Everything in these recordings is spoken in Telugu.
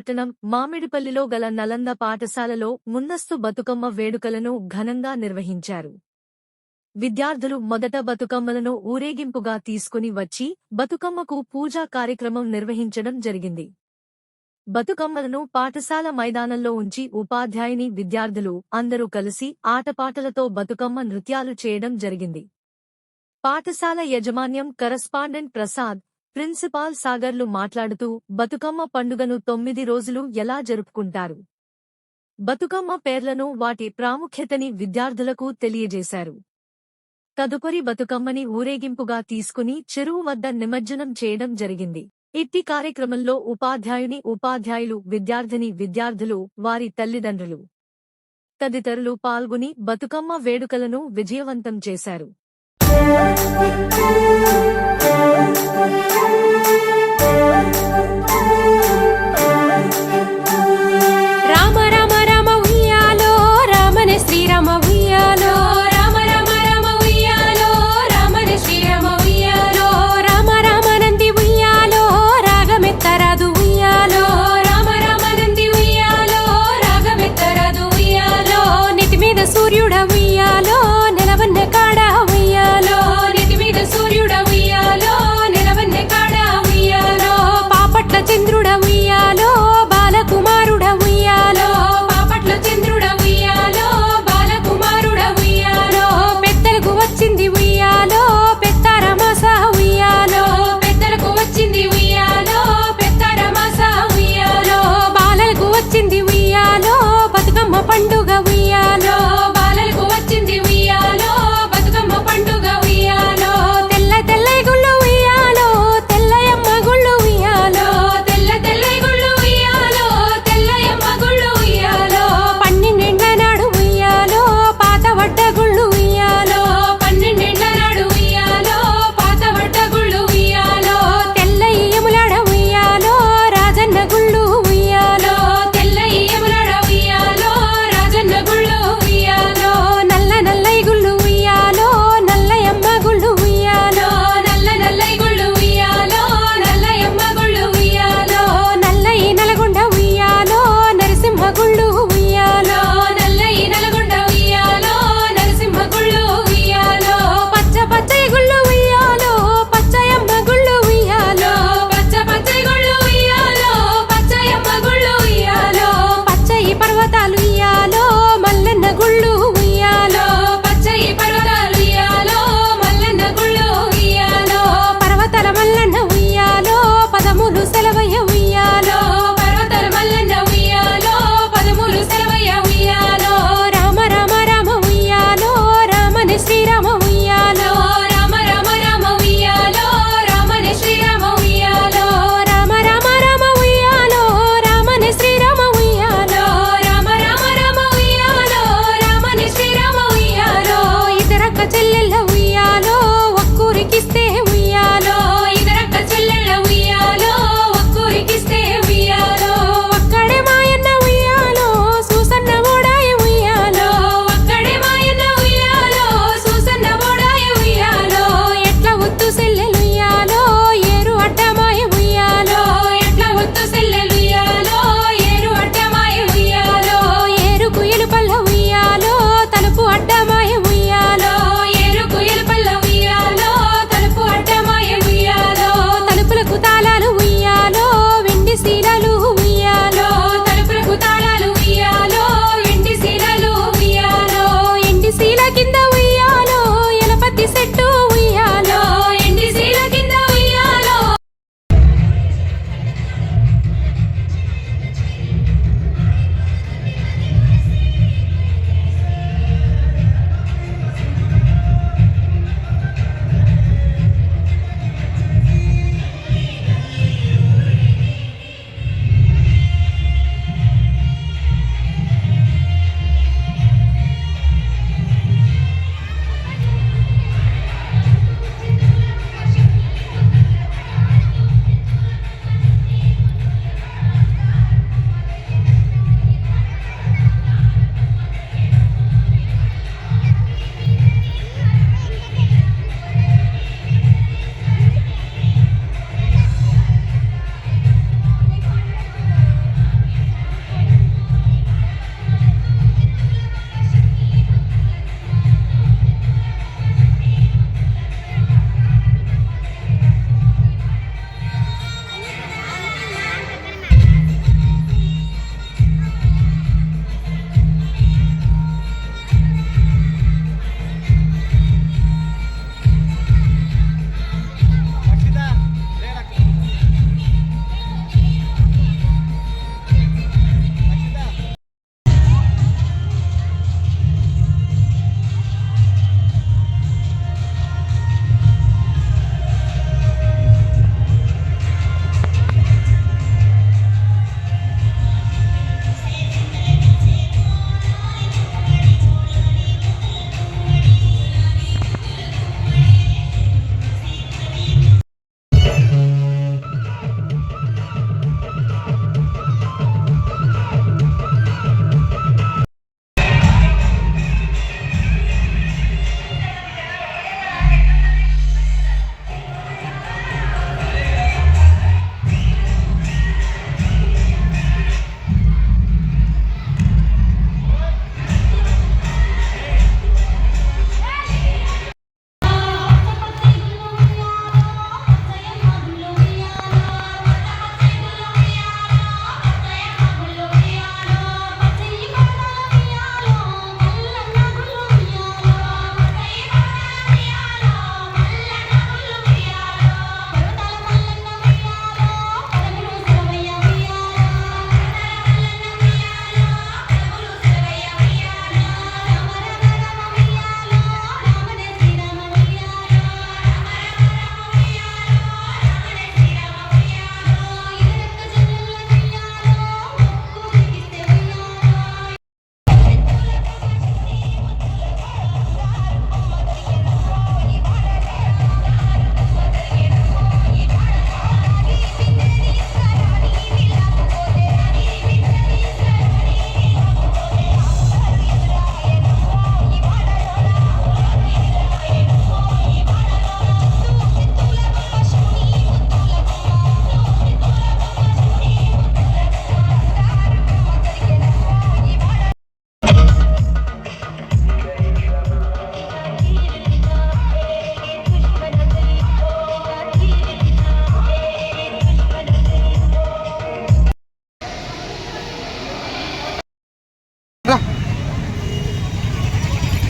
పట్టణం మామిడిపల్లిలో గల నలంద పాఠశాలలో ముందస్తు బతుకమ్మ వేడుకలను ఘనంగా నిర్వహించారు. విద్యార్థులు మొదట బతుకమ్మలను ఊరేగింపుగా తీసుకుని వచ్చి బతుకమ్మకు పూజా కార్యక్రమం నిర్వహించడం జరిగింది. బతుకమ్మలను పాఠశాల మైదానంలో ఉంచి ఉపాధ్యాయుని విద్యార్థులు అందరూ కలిసి ఆటపాటలతో బతుకమ్మ నృత్యాలు చేయడం జరిగింది. పాఠశాల యజమాన్యం కరస్పాండెంట్ ప్రసాద్ ప్రిన్సిపాల్ సాగర్లు మాట్లాడుతూ బతుకమ్మ పండుగను తొమ్మిది రోజులు ఎలా జరుపుకుంటారు? బతుకమ్మ పేర్లను వాటి ప్రాముఖ్యతని విద్యార్థులకు తెలియజేశారు. తదుపరి బతుకమ్మని ఊరేగింపుగా తీసుకుని చెరువు వద్ద నిమజ్జనం చేయడం జరిగింది. ఇట్టి కార్యక్రమంలో ఉపాధ్యాయుని ఉపాధ్యాయులు విద్యార్థిని విద్యార్థులు వారి తల్లిదండ్రులు తదితరులు పాల్గొని బతుకమ్మ వేడుకలను విజయవంతం చేశారు. Thank you.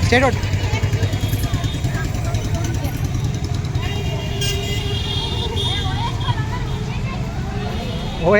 State out oh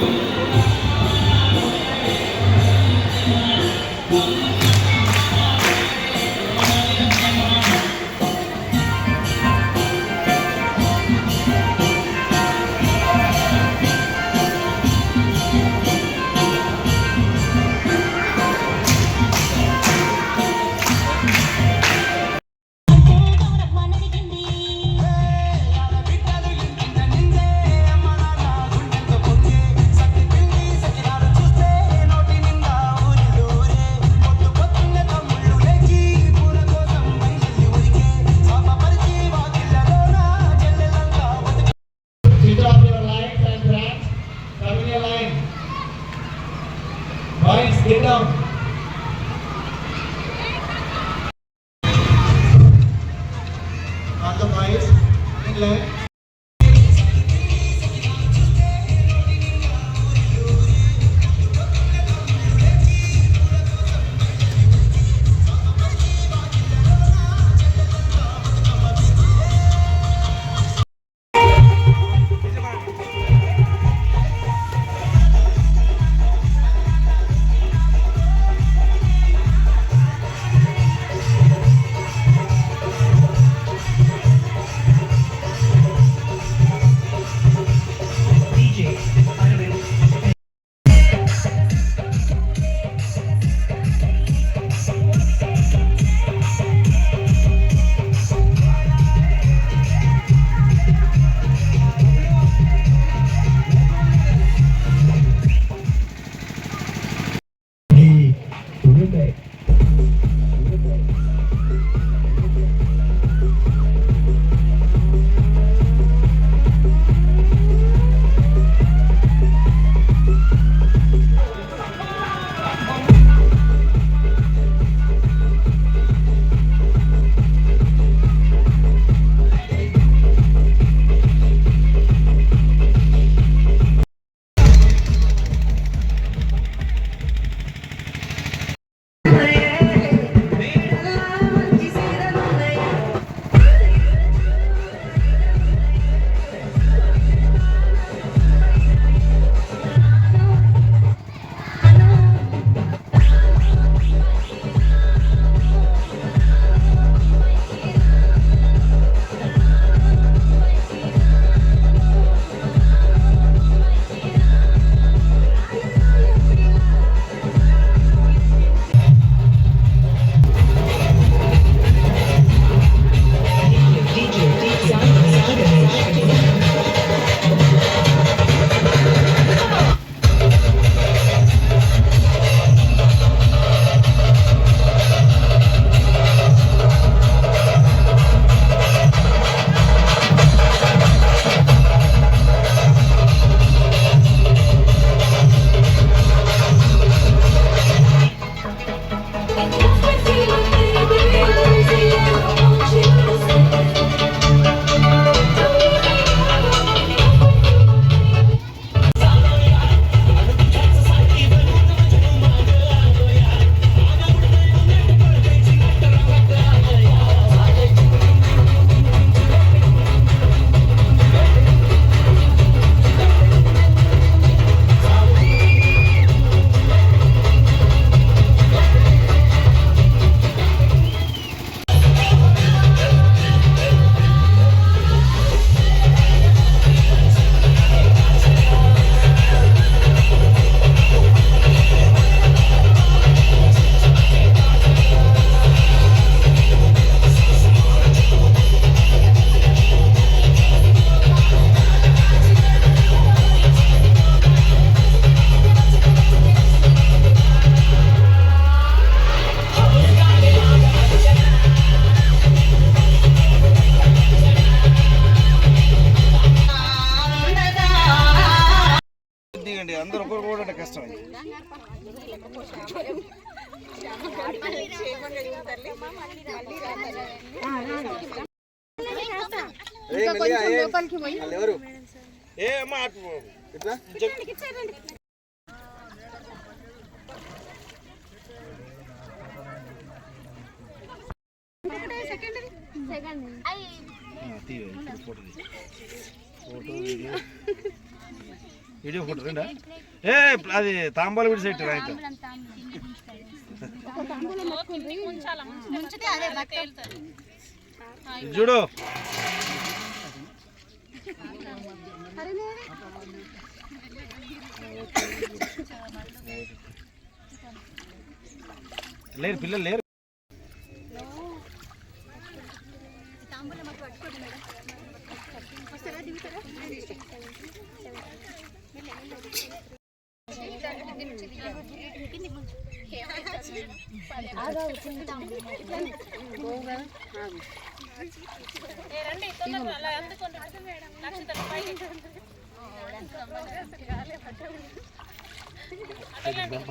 Música దిగండి అందరూ కూడా కష్టం ఇది. ఏ మెల్లిగా, ఏ. వాళ్ళు ఎవరు ఏ అమ్మా అటు పో. ఇట్లా ఆ, తీయ, ఇప్పుడు ఫోటో తీ. ఫోటో వీడియో వీడియో ఫోటో రెండా? ఏ అది తాంబాల విడి సెట్ రైట్ ఇది చూడు. లేరు పిల్లలు లేరు.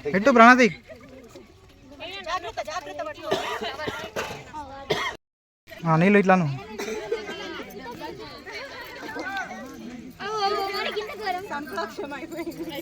పెట్టు ప్రణాది ఆ, నీళ్ళు ఇట్లాను సంతోషం అయిపోయింది